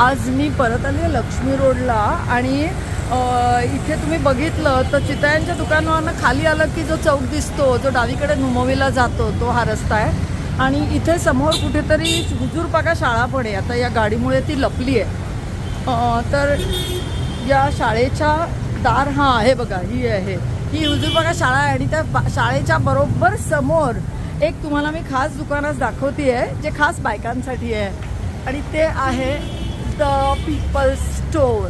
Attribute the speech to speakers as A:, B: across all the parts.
A: आज मी परत आली लक्ष्मी रोडला आणि इथे तुम्ही बघितलं तर चितळ्यांच्या दुकानावरनं खाली आलं की जो चौक दिसतो जो डावीकडे नुमवीला जातो तो हा रस्ता आहे. आणि इथे समोर कुठेतरी हुजूरपाका शाळा पण आहे. आता या गाडीमुळे ती लपली आहे. तर या शाळेच्या दार हां आहे बघा ही आहे. ही हुजूरपाका शाळा आहे आणि त्या बा- शाळेच्या बरोबर समोर एक तुम्हाला मी खास दुकानात दाखवते आहे जे खास बायकांसाठी आहे. आणि ते आहे द पीपल्स स्टोर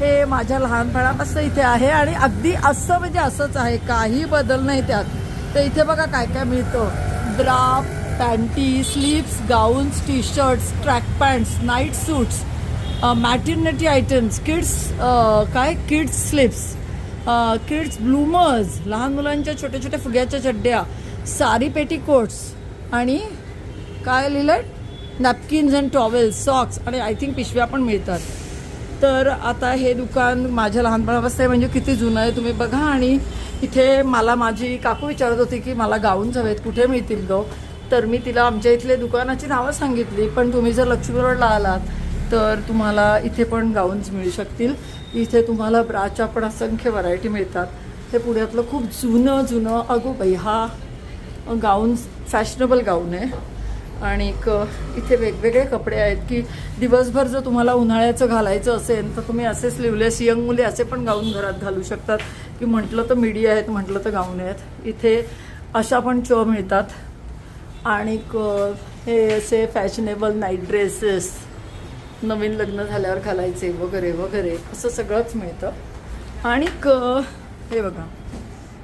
A: हे माझ्या लहानपणापासून इथे आहे आणि अगदी असं म्हणजे असंच आहे. काही बदल नाही त्यात. तर इथे बघा काय काय मिळतं. Bra panty sleeves gowns T shirts track pants night suits maternity items kids काय? किड्स स्लिप्स किड्स ब्लूमर्स लहान मुलांच्या छोट्या छोट्या फुग्याच्या चड्ड्या सारी पेटीकोट्स आणि काय लिहिलं नॅपकिन्स अँड टॉवेल्स सॉक्स आणि आय थिंक पिशव्या पण मिळतात. तर आता हे दुकान माझ्या लहानपणापासून आहे म्हणजे किती जुनं आहे तुम्ही बघा. आणि इथे मला माझी काकू विचारत होती की मला गाऊन्स हवेत कुठे मिळतील गं? तर मी तिला आमच्या इथले दुकानाची नावं सांगितली पण तुम्ही जर लक्ष्मी रोडला आलात तर तुम्हाला इथे पण गाऊन्स मिळू शकतील. इथे तुम्हाला ब्राच्या पण असंख्य व्हरायटी मिळतात. हे पुण्यातलं खूप जुनं जुनं अगो बाई हा गाऊन फॅशनेबल गाऊन आहे. आणि इथे वेगवेगळे कपडे आहेत की दिवसभर जर तुम्हाला उन्हाळ्याचं घालायचं असेल तर तुम्ही असे स्लीवलेस यंग मुले असे पण गाऊन घरात घालू शकतात. की म्हटलं तर मिडी आहेत म्हटलं तर गाऊन आहेत. इथे अशा पण चो मिळतात. आणि हे असे फॅशनेबल नाईट ड्रेसेस नवीन लग्न झाल्यावर घालायचे वगैरे वगैरे असं सगळंच मिळतं. आणि हे बघा.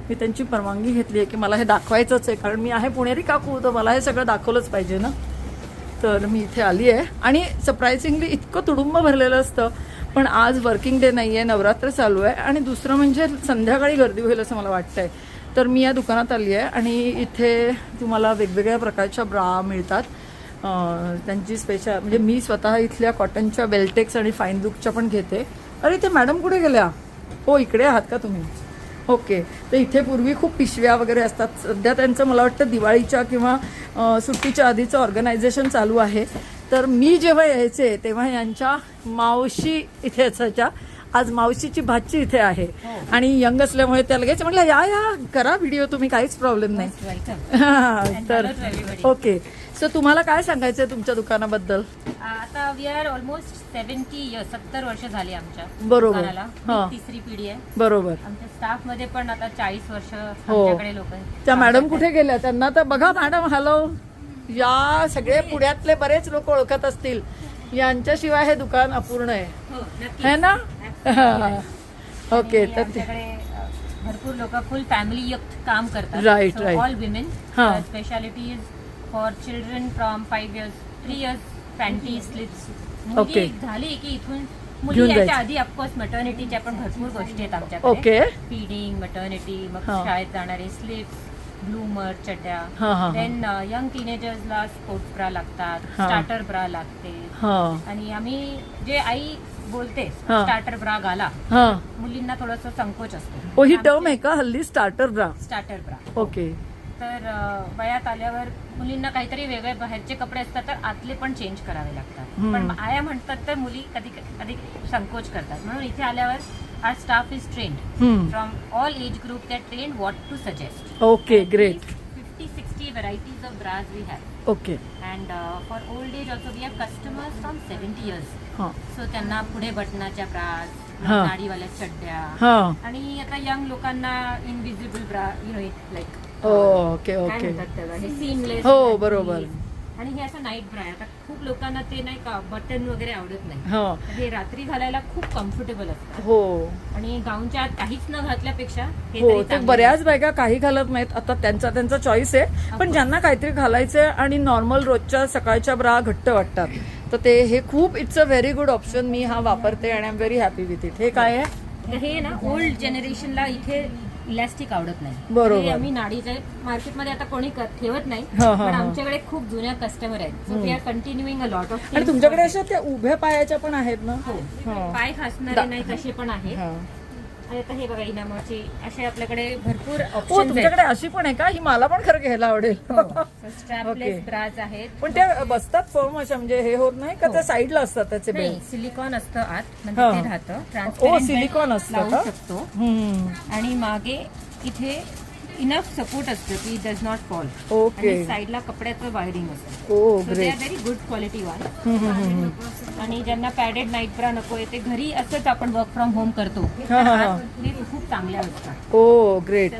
A: मी त्यांची परवानगी घेतली आहे की मला हे दाखवायचंच आहे. कारण मी आहे पुणेरी काकू तर मला हे सगळं दाखवलंच पाहिजे ना. तर मी इथे आली आहे. आणि सरप्रायझिंगली इतकं तुडुंब भरलेलं असतं. पण आज वर्किंग डे नाही आहे नवरात्र चालू आहे. आणि दुसरं म्हणजे संध्याकाळी गर्दी होईल असं मला वाटतं आहे तर मी या दुकानात आली आहे. आणि इथे तुम्हाला वेगवेगळ्या प्रकारच्या ब्रा मिळतात. त्यांची स्पेशल म्हणजे मी स्वतः इथल्या कॉटनच्या बेल्टेक्स आणि फाईन लुकच्या पण घेते. अरे इथे मॅडम कुठे गेल्या? हो इकडे आहात का तुम्ही? ओके. तर इथे पूर्वी खूप पिशव्या वगैरे असतात. सध्या त्यांचं मला वाटतं दिवाळीच्या किंवा सुट्टीच्या आधीचं ऑर्गनायझेशन चालू आहे. तर मी जेव्हा यायचे तेव्हा यांच्या मावशी इथे असायच्या. आज मावशीची भाची इथे आहे. आणि यंग असल्यामुळे त्या लगेच म्हटलं या या करा व्हिडिओ तुम्ही काहीच प्रॉब्लेम नाही. हा, तर ओके. सो तुम्हाला काय सांगायचं आहे तुमच्या दुकानाबद्दल?
B: आता we are almost seventy years सत्तर वर्ष झाली आमच्या
A: बरोबर.
B: दुकानाला.
A: हा.
B: ही. तिसरी पिढी आहे.
A: बरोबर.
B: आमच्या स्टाफमध्ये पण आता चाळीस वर्ष
A: हो.
B: आमच्याकडे लोक
A: त्या मॅडम कुठे गेल्या? त्यांना तर बघा मॅडम हॅलो. या सगळे पुण्यातले बरेच लोक ओळखत असतील. यांच्याशिवाय हे दुकान अपूर्ण आहे.
B: हो
A: है ना? ओके तर ते-
B: आमच्याकडे अ, भरपूर लोक फुल फॅमिली युक्त काम करतात.
A: Right, right.
B: ऑल विमेन
A: हा.
B: Speciality is for children from five years three years panty slips. मुली झाली की इथून मुली याच्या. आधी ऑफकोर्स मटर्निटीच्या पण भरपूर गोष्टी आहेत आमच्याकडे.
A: ओके
B: फीडिंग मटर्निटी मग. शाळेत जाणारे स्लिप्स ब्लूमर चड्ड्या
A: हा.
B: देन यंग टीनेजर्सला स्पोर्ट्स ब्रा लागतात. स्टार्टर ब्रा लागते. आणि आम्ही जे आई बोलते. स्टार्टर ब्रा घाला. मुलींना थोडस संकोच असतो.
A: ओ ही टर्म आहे का? हल्ली starter bra
B: starter bra
A: okay
B: तर वयात आल्यावर मुलींना काहीतरी वेगळे बाहेरचे कपडे असतात तर आतले पण चेंज करावे लागतात. पण आया म्हणतात तर मुली कधी कधी संकोच करतात. म्हणून इथे आल्यावर our staff is trained. From all age group त्या trained what to suggest
A: okay great
B: fifty sixty varieties of bras we have
A: okay
B: and for old age also we have customers from seventy years so त्यांना पुढे बटनाच्या bras. नाडीवाल्या चड्ड्या. आणि आता young लोकांना invisible bra you know like
A: okay
B: काय
A: okay.
B: म्हणतात त्याला? हे seamless
A: हो, बरोबर.
B: आणि हे असं नाईट ब्रा आहे आता खूप लोकांना ते नाही का बटन वगैरे आवडत नाही.
A: हा.
B: तर हे रात्री घालायला खूप कम्फर्टेबल असतं.
A: हो.
B: आणि गाऊनच्या आत काहीच न घातल्यापेक्षा हे
A: हो
B: तरी
A: ते
B: चांगलं
A: बऱ्याच बायका काही घालत नाहीत. आता त्यांचा त्यांचा चॉईस आहे. पण ज्यांना काहीतरी घालायचंय आणि नॉर्मल रोजच्या सकाळच्या ब्रा घट्ट वाटतात तर ते हे खूप it's a very good option मी हा वापरते आणि I am very happy with it हे काय आहे?
B: तर हे ना ओल्ड जनरेशनला इथे इलॅस्टिक आवडत नाही
A: बरोबर.
B: आम्ही नाडीचे मार्केटमध्ये आता कोणी क- ठेवत नाही
A: हा, हा,
B: पण
A: हा.
B: आमच्याकडे खूप जुन्या कस्टमर आहेत so we are continuing a lot of
A: आणि तुमच्याकडे अशा त्या उभ्या पायाच्या पण आहेत ना
B: हो
A: हा.
B: पाय खासणारे नाही तसे पण आहेत
A: हा.
B: आणि आता हे बघा इनामोची असे आपल्याकडे भरपूर
A: हो
B: आहेत.
A: तुमच्याकडे अशी पण आहे का? ही मला पण खरं घ्यायला आवडेल. Okay.
B: ब्राज आहेत.
A: पण त्या बसतात फर्म अशा म्हणजे हे होत नाही का?
B: हो.
A: त्या साईडला असतात त्याचे
B: नाही सिलिकॉन असतं आत
A: हा.
B: म्हणजे ते राहतं.
A: ओ
B: Transparent
A: सिलिकॉन
B: belt
A: असतं
B: लावू
A: का?
B: शकतो.
A: हम्म.
B: आणि मागे इथे इनफ सपोर्ट असतं की डज नॉट फॉल
A: ओके
B: आणि साईडला कपड्याचं वायरिंग असतं
A: ओ great
B: very good quality one. आणि ज्यांना पॅडेड नाईट ब्रा नको ते घरी असंच आपण वर्क फ्रॉम होम करतो
A: हा, हा, हा.
B: खूप चांगल्या असतात
A: ओ ग्रेट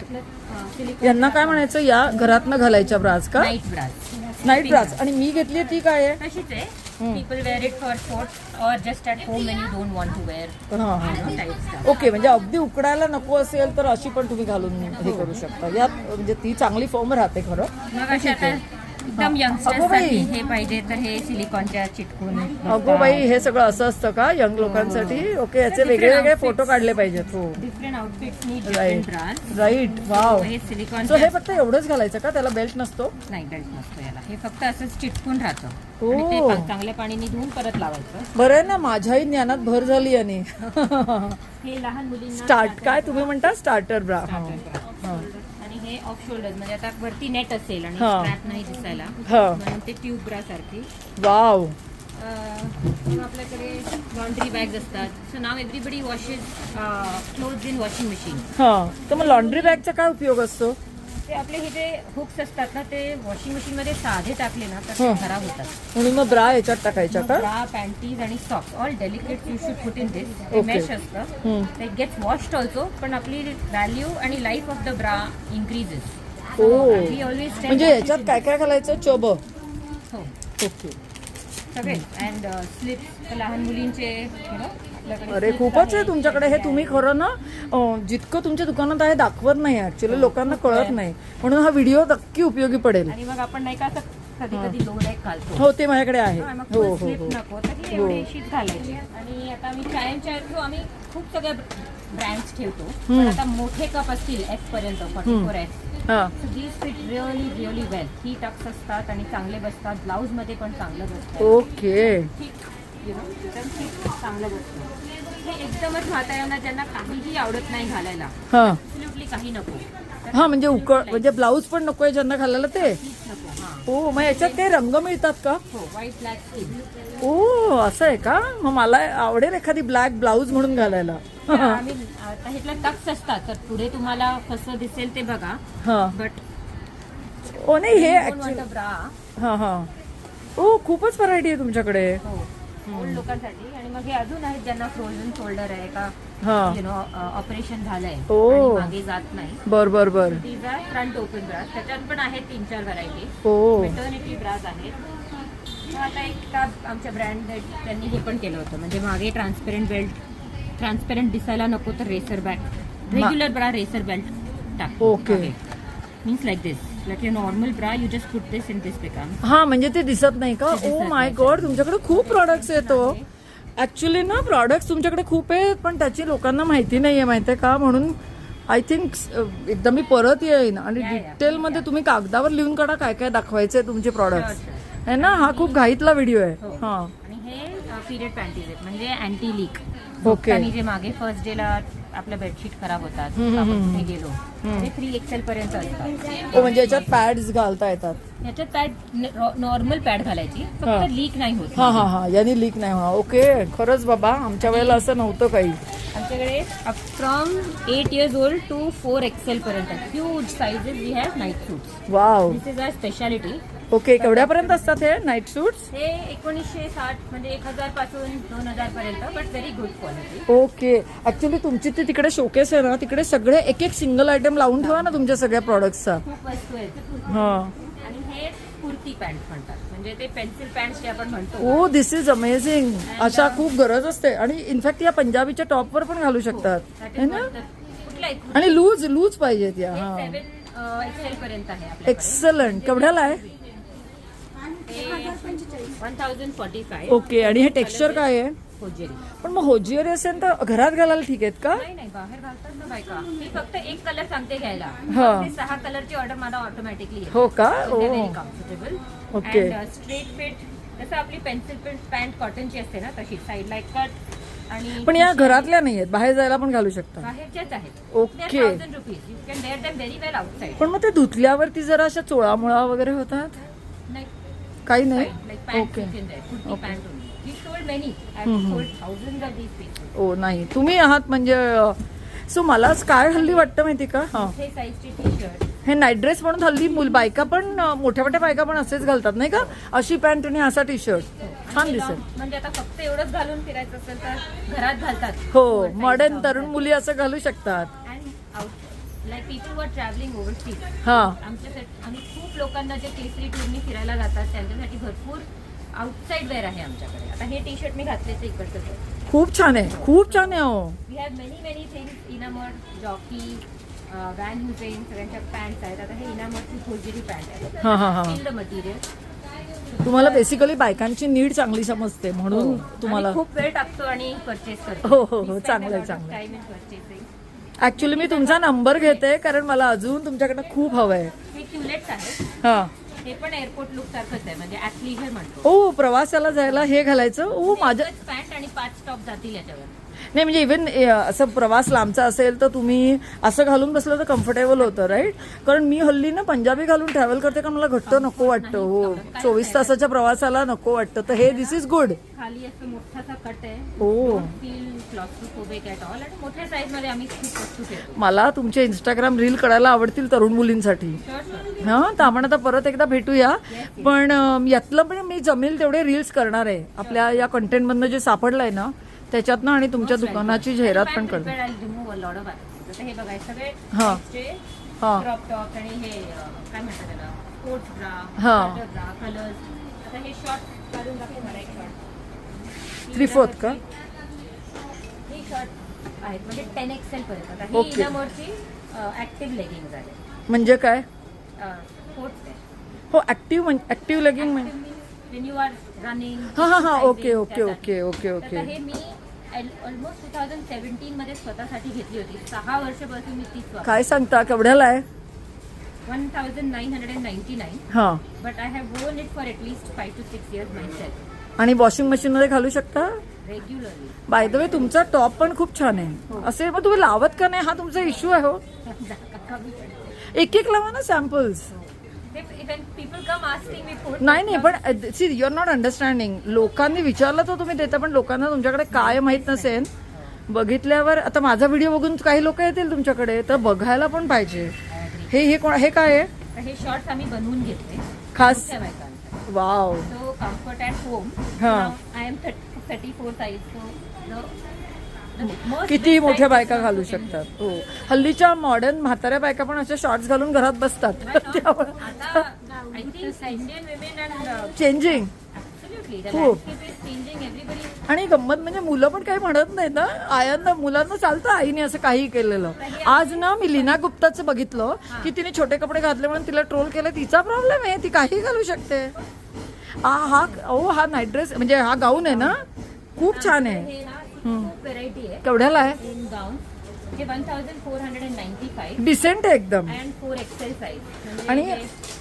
A: यांना काय म्हणायचं? या घरातनं घालायच्या ब्रास का?
B: नाईट ब्राज
A: नाईट ब्रास आणि मी घेतली ती काय आहे?
B: तशीच आहे. People wear it for sports or just at home when you don't want to wear
A: हा हा
B: टाईप स्टाफ
A: ओके म्हणजे अगदी उकडायला नको असेल तर अशी पण तुम्ही घालून हे करू शकता. यात म्हणजे ती चांगली फॉर्म राहते खरं.
B: मग अशा आता एकदम
A: अगो
B: यंगस्टर्स. साठी हे पाहिजे तर हे सिलिकॉनच्या चिटकून
A: अगो बाई हे सगळं असं असतं का? यंग लोकांसाठी? ओके याचे वेगळे वेगळे फोटो काढले पाहिजेत हो.
B: Different outfits
A: right
B: different brand
A: right wow
B: हे सिलिकॉन
A: हे फक्त एवढंच घालायचं का? त्याला बेल्ट नसतो?
B: नाही बेल्ट नसतो याला. हे फक्त असंच चिटकून राहतं. आणि पा- चांगल्या पाणीने धुवून परत लावायचं.
A: बरं आहे ना माझ्याही ज्ञानात भर झाली याने.
B: हे लहान मुलींना
A: स्टार्ट काय तुम्ही म्हणता? Starter bra.
B: आणि हे ऑफ शोल्डर म्हणजे आता वरती नेट असेल आणि
A: हा.
B: स्ट्रॅप नाही दिसायला
A: हा.
B: म्हणून ते ट्यूब ब्रा सारखी
A: वाव
B: अं, मग आपल्याकडे लॉन्ड्री बॅग्स असतात. So now everybody washes cloth in washing machine
A: हा. तर मग लॉन्ड्री बॅगचा काय उपयोग असतो?
B: ते आपले हे जे हुक्स असतात ना ते वॉशिंग मशीन मध्ये साधे टाकले ना तर ते
A: हा.
B: खराब होतात.
A: म्हणून मग ब्रा याच्यात टाकायच्या का?
B: ब्रा पॅन्टीज आणि socks all delicate you should put in this ते
A: Okay.
B: मेश असतं. ते गेट्स वॉश्ड ऑल्सो पण आपली व्हॅल्यू आणि life of the bra increases
A: oh.
B: We always
A: म्हणजे याच्यात काय काय घालायचं? चोब.
B: हो.
A: ओके
B: सगळे. अँड स्लिप्स लहान मुलींचे you know, आपल्याकडे
A: अरे खूपच आहे. तुमच्याकडे. हे तुम्ही खरं ना अं, जितकं तुमच्या दुकानात आहे दाखवत नाही ऍक्च्युली लोकांना कळत नाही. म्हणून हा व्हिडिओ नक्की उपयोगी पडेल.
B: आणि मग आपण नाही का असं कधी कधी लो नेक घालतो.
A: हो ते माझ्याकडे आहे.
B: हा, मग
A: हो हो हो.
B: नको. तर ही. एवढीशीच घालायची. आणि आता आम्ही खूप सगळ्या ब्रँड्स ठेवतो. पण आता मोठे कप असतील एफ पर्यंत फॉर्टी फोर एफ
A: हा.
B: These fit really really well he tucks असतात आणि चांगले बसतात. ब्लाऊजमध्ये पण चांगलं बसतात
A: ओके
B: ठीक. यु नो एकदम ठीक चांगलं बसतं हे एकदमच म्हाताऱ्यांना ज्यांना काहीही आवडत नाही घालायला
A: हा.
B: ॲब्सोल्युटली काही नको. तर
A: हा म्हणजे उकळ म्हणजे ब्लाऊज पण नकोय ज्यांना घालायला ते?
B: नको हां.
A: ओ मग याच्यात काही रंग मिळतात का?
B: हो व्हाईट ब्लॅक स्किन
A: ओ असं आहे का? मग मला आवडेल एखादी ब्लॅक ब्लाऊज म्हणून घालायला.
B: आम्ही आता ह्यातला टक्स असतात तर पुढे तुम्हाला कसं दिसेल ते बघा.
A: हा.
B: बट
A: ओ नाही हे ऍक्च्युली
B: ब्रा
A: हा हा. ओ खूपच व्हरायटी आहे तुमच्याकडे.
B: हो. ओल्ड लोकांसाठी. आणि मग हे अजून आहेत ज्यांना फ्रोझन शोल्डर आहे का
A: हा.
B: यु नो ऑपरेशन झालंय
A: ओ.
B: आणि मागे जात नाही.
A: बर बर बर.
B: तीज फ्रंट ओपन ब्रास त्याच्यात पण आहेत तीन चार व्हरायटी
A: ओ.
B: मेटर्निटी ब्राज आहेत. मग आता एक का आमच्या ब्रँड त्यांनी हे पण केलं होतं. म्हणजे मागे ट्रान्सपेरंट बेल्ट ट्रान्सपेरंट दिसायला नको तर racer back regular bra racer belt टाक
A: Okay.
B: Means like this a normal bra you just put this in this become
A: हा म्हणजे ते दिसत नाही का? ओ माय
B: नाही.
A: गॉड तुमच्याकडे खूप प्रॉडक्ट्स येतो. ऍक्च्युली ना प्रॉडक्ट्स तुमच्याकडे खूप आहेत पण त्याची लोकांना माहिती नाहीये माहितीये का? म्हणून आय थिंक एकदा मी परत येईन आणि. डिटेलमध्ये तुम्ही कागदावर लिहून काढा काय काय दाखवायचे तुमचे प्रॉडक्ट्स
B: Sure,
A: आहे ना? हा खूप घाईतला व्हिडिओ आहे.
B: हो.
A: हा.
B: आणि हे पिरियड पॅन्टीज आहेत म्हणजे अँटी लीक. आणि जे मागे फर्स्ट डे ला आपल्या बेडशीट खराब होतात आपण कुठे गेलो ते थ्री एक्सेल पर्यंत असतात.
A: ओ म्हणजे याच्यात पॅड्स घालता येतात.
B: याच्यात पॅड नॉर्मल पॅड घालायची
A: हा.
B: फक्त लीक नाही होत.
A: हा हा हा यांनी लीक नाही होणार. ओके खरंच बाबा आमच्या वेळेला असं नव्हतं काही.
B: आमच्याकडे from eight years old to four XL पर्यंत. Huge sizes we have night suits
A: wow
B: this is our speciality
A: okay केवढ्यापर्यंत असतात हे? नाईट सूट्स
B: हे एकोणीसशे साठ म्हणजे एक हजारपासून दोन हजार पर्यंत but very good quality
A: okay. Actually तुमची ती तिकडे शोकेस आहे ना तिकडे सगळे एक एक सिंगल आयटम लावून ठेवा ना तुमच्या सगळ्या प्रॉडक्टचा
B: खूप वस्तू आहेत.
A: हा.
B: आणि हे कुर्ती पॅन्ट म्हणतात. म्हणजे ते पेन्सिल पॅन्ट जे आपण म्हणतो
A: ओ दिस इज अमेझिंग अशा खूप गरज असते. आणि इनफॅक्ट या पंजाबीच्या टॉपवर पण घालू शकतात. है ना?
B: आहे?
A: आणि लूज लूज पाहिजेत या हा
B: सेवन एक्सेल पर्यंत आहे आपल्याकडे.
A: एक्सलंट केवढ्याला आहे?
B: One thousand forty five
A: okay आणि हे टेक्स्चर काय आहे?
B: होजेरी.
A: पण मग होजिअरी असेल तर घरात घालायला ठीक आहेत का?
B: नाही नाही बाहेर घालतात ना बायका. मी फक्त एक कलर सांगते घ्यायला.
A: हा.
B: सहा कलरची ऑर्डर मला ऑटोमॅटिकली
A: हो का? ओ.
B: Comfortable
A: Okay.
B: स्ट्रेट फिट जसं आपली पेन्सिल पॅन्ट कॉटनची असते ना तशी साईडला एक कट आणि
A: पण या घरातल्या नाही आहेत बाहेर जायला पण घालू शकता.
B: बाहेरच्याच आहेत.
A: Okay.
B: Thousand rupees you can wear them very well outside
A: पण मग ते धुतल्यावरती जरा अशा चोळामुळा वगैरे होतात?
B: नाही.
A: काही नाही? ओके. ओ नाही. तुम्ही आहात म्हणजे सो मलाच काय हल्ली वाटतं माहिती का? हा.
B: हे
A: हे नाईट ड्रेस म्हणून हल्ली मुल बायका पण मोठ्या मोठ्या बायका पण असेच घालतात नाही का? अशी पॅन्ट आणि असा टी शर्ट छान दिसेल.
B: म्हणजे आता फक्त एवढंच घालून फिरायचं असेल तर घरात घालतात.
A: हो मॉडर्न तरुण मुली असं घालू शकतात.
B: Like people were travelling overseas
A: हा.
B: आमच्यासाठी आम्ही खूप लोकांना जे केसरी टूरनी फिरायला जातात त्यांच्यासाठी भरपूर आउटसाईड वेअर आहे आमच्याकडे. आता हे टी शर्ट मी घातलेच इकडचं
A: खूप छान आहे खूप छान आहे हो
B: we have many many things इनामड Jockey Van Heusen सगळ्यांच्या पॅन्ट्स आहेत. आता हे इनामडची फुलजिरी पॅन्ट
A: हा हा हा.
B: आहे मटेरियल
A: तुम्हाला बेसिकली बायकांची नीड चांगली समजते म्हणून तुम्हाला.
B: खूप वेळ टाकतो आणि परचेस करतो.
A: हो, हो, हो, चांगलं आहे, चांगलं आहे.
B: टाइम इन परचेसिंग
A: ऍक्च्युली मी तुमचा नंबर घेते कारण मला अजून तुमच्याकडनं खूप हवंय
B: हे क्युलेट्स आहेत
A: हा.
B: हे पण एअरपोर्ट लुक सारखंच आहे म्हणजे म्हणतो.
A: ओ प्रवासाला जायला हे घालायचं? ओ माझ्या
B: पॅन्ट आणि पाच टॉप जातील याच्यावर.
A: नाही म्हणजे इव्हन असं प्रवास लांबचा असेल तर तुम्ही असं घालून बसलं तर कम्फर्टेबल होतं राईट कारण मी हल्ली ना पंजाबी घालून ट्रॅव्हल करते कारण मला घट्ट नको वाटतं हो. चोवीस तासाच्या प्रवासाला नको वाटतं. तर हे दिस इज गुड
B: खाली असं मोठासा कट आहे. मोठ्या साईजमध्ये आम्ही
A: मला तुमचे इंस्टाग्राम रील करायला आवडतील तरुण मुलींसाठी. हा तर आपण आता परत एकदा भेटूया. पण यातलं पण मी जमेल तेवढे रील्स करणार आहे. आपल्या या कंटेंट मधनं जे सापडलंय ना त्याच्यातनं आणि तुमच्या दुकानाची जाहिरात पण.
B: जसं हे बघाय सगळे
A: हा.
B: types
A: हा.
B: चे क्रॉप टॉप आणि हे अं, काय म्हणतात त्याला स्पोर्ट्स
A: हा.
B: ब्रा ब्रा कलर्स आता हे शॉर्ट काढून दाखव मला एक शॉर्ट
A: Three fourth का?
B: हे शॉर्ट आहेत म्हणजे टेन एक्सेल पर्यंत आता ही
A: Okay.
B: इनामोरची ऍक्टिव्ह लेगिंग
A: म्हणजे काय हो ऍक्टिव्ह ऍक्टिव्ह लेगिंग म्हणजे
B: वेन यू आर रनिंग
A: हा हा हा okay okay okay okay okay
B: हे मी ऑलमोस्ट टू थाउजंड सेव्हन्टीन मध्ये स्वतःसाठी घेतली होती. सहा वर्षापासून मी तीच
A: काय सांगता? केवढ्याला आहे?
B: One thousand nine hundred and ninety nine
A: हा.
B: But I have worn it for at least five to six years myself
A: आणि वॉशिंग मशीन मध्ये घालू शकता?
B: रेग्युलरली
A: बाय द वे तुमचा टॉप पण खूप छान आहे. असे मग तुम्ही लावत का नाही? हा तुमचा इश्यू आहे हो. एक एक लावा ना सॅम्पल्स नाही नाही पण सी युआर नॉट अंडरस्टँडिंग लोकांनी विचारलं तर तुम्ही देता पण लोकांना तुमच्याकडे काय माहीत नसेल. बघितल्यावर आता माझा व्हिडिओ बघून काही लोक येतील तुमच्याकडे तर बघायला पण पाहिजे. हे हे कोण हे काय आहे?
B: हे शॉर्ट्स आम्ही बनवून घेतले.
A: खास. Wow
B: so comfort at home
A: हा.
B: I am thirty four size so
A: किती मोठ्या बायका घालू शकतात? हो. हल्लीच्या मॉडर्न म्हाताऱ्या बायका पण अशा शॉर्ट्स घालून घरात बसतात. चेंजिंग खूप.
B: changing. Everybody.
A: आणि गंमत म्हणजे मुलं पण काही म्हणत नाहीत ना आयांना मुलांना चालतं आईने असं काही केलेलं. आज ना मी लीना गुप्ताचं बघितलं की तिने छोटे कपडे घातले म्हणून तिला ट्रोल केलं. तिचा प्रॉब्लेम आहे ती काही घालू शकते. हा हा ओ हा नाईट ड्रेस म्हणजे हा गाऊन आहे ना? खूप छान आहे.
B: हे व्हेरायटी आहे.
A: केवढ्याला आहे?
B: In gown one thousand four hundred and ninety five
A: decent आहे एकदम.
B: अँड फोर एक्सेल साईज
A: आणि-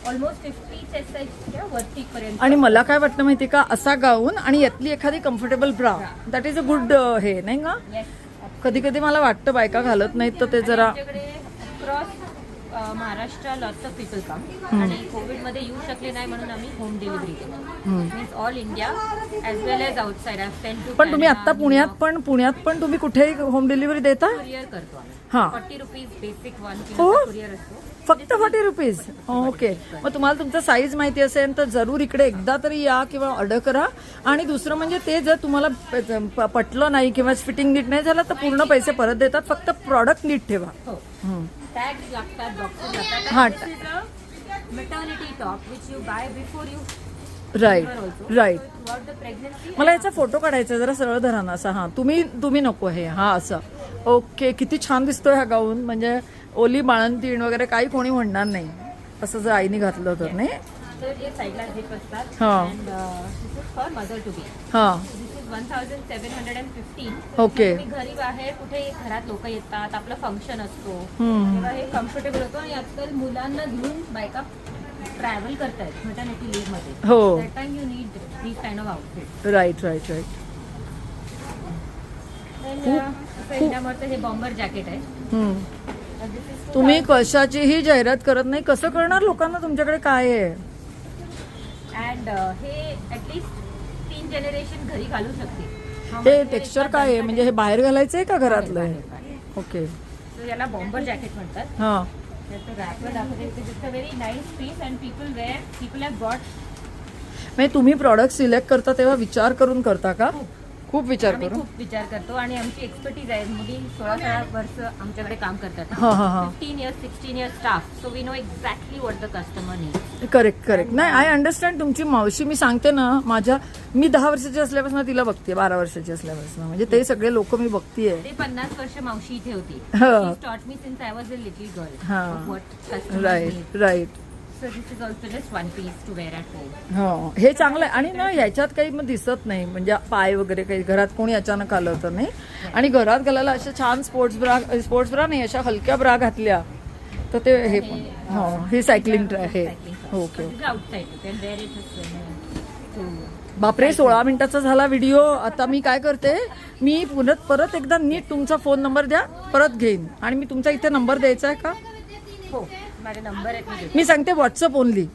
B: ऑलमोस्ट फिफ्टी चेस्ट साईजच्या वरती पर्यंत
A: आणि मला काय वाटतं माहिती का? असा गाऊन आणि यातली एखादी comfortable bra that is a good हे नाही का?
B: येस
A: कधी कधी मला वाटतं बायका घालत नाहीत तर ते जरा
B: आमच्याकडे cross Maharashtra lots of people come आणि कोविडमध्ये येऊ शकले नाही म्हणून आम्ही होम डिलिव्हरी केली. Means all India as well as outside
A: पण तुम्ही आता पुण्यात पण पुण्यात पण तुम्ही कुठेही होम डिलिव्हरी देता?
B: कुरिअर करतो
A: हा.
B: फॉर्टी रुपीज बेसिक वन
A: हो?
B: किलो कुरिअर असतो.
A: फक्त फॉर्टी रुपीज ओके मग तुम्हाला तुमचा साईज माहिती असेल तर जरूर इकडे एकदा तरी या किंवा ऑर्डर करा. आणि दुसरं म्हणजे ते जर तुम्हाला पटलं नाही किंवा फिटिंग नीट नाही झालं तर पूर्ण पैसे परत देतात. फक्त प्रॉडक्ट नीट ठेवा.
B: हो. टॅग्स लागतात बॉक्सेस लागतात. Maternity top which you buy before you
A: right right मला याचा फोटो काढायचा आहे, जरा सरळ धरा ना असा. हा तुम्ही तुम्ही नको हे हा असं. ओके किती छान दिसतोय हा गाऊन. म्हणजे ओली बाळंतीण वगैरे काही कोणी म्हणणार नाही. असं जर आईने घातलं तर नाही?
B: तर हे साईडला झिप असतात
A: हा.
B: And this is for mother to be
A: हा.
B: One thousand seven hundred and fifteen
A: okay
B: घरी बाहेर कुठे घरात लोक येतात आपलं फंक्शन असतो. तेव्हा हे कम्फर्टेबल होतं आणि आजकाल मुलांना घेऊन बायका ट्रॅव्हल करतायत मटर्निटी लिव्हमध्ये.
A: हो.
B: That time you need these kind of outfit
A: right right right
B: हे बॉम्बर जॅकेट आहे.
A: तुम्ही कशाचीही जाहिरात करत नाही. कसं कळणार लोकांना? तुमच्याकडे काय आहे?
B: अँड हे ऍटलीस्ट तीन जनरेशन घरी घालू शकते.
A: हे टेक्स्चर काय आहे? म्हणजे हे बाहेर घालायचं आहे का घरातलं आहे? ओके.
B: याला बॉम्बर जॅकेट म्हणतात.
A: हां.
B: Very nice piece and people wear people have bought
A: म्हणजे तुम्ही प्रॉडक्ट सिलेक्ट करता तेव्हा विचार करून करता का? खूप विचार
B: आम्ही खूप विचार करतो आणि आमची एक्सपर्टीज आहे. मुली सोळा सोळा वर्ष आमच्याकडे काम करतात.
A: हा हा हा.
B: Fifteen years sixteen years staff so we know exactly what the customer need
A: correct correct नाही आय अंडरस्टँड तुमची मावशी. मी सांगते ना माझ्या मी दहा वर्षाची असल्यापासून तिला बघते बारा वर्षाची असल्यापासून. म्हणजे ते सगळे लोक मी बघतीये.
B: ते पन्नास वर्ष मावशी इथे होती.
A: हा.
B: Taught me since I was a little
A: हा.
B: Girl
A: right right
B: so this is also just one piece to wear at home
A: हो हे चांगलं आहे. आणि ना याच्यात काही मग दिसत नाही. म्हणजे पाय वगैरे काही घरात कोणी अचानक आलं तर नाही. आणि घरात घालायला अशा छान स्पोर्ट्स ब्रा स्पोर्ट्स ब्रा नाही अशा हलक्या ब्रा घातल्या तर ते हे पण. हो हे सायकलिंग ट्रॅक आहे ओके बापरे सोळा मिनिटाचा झाला व्हिडिओ आता मी काय करते मी पुन्हा परत एकदा नीट तुमचा फोन नंबर द्या परत घेईन. आणि मी तुमचा इथे नंबर द्यायचा आहे का?
B: हो. माझे नंबर आहेत मी
A: सांगते व्हॉट्सअप ओनली.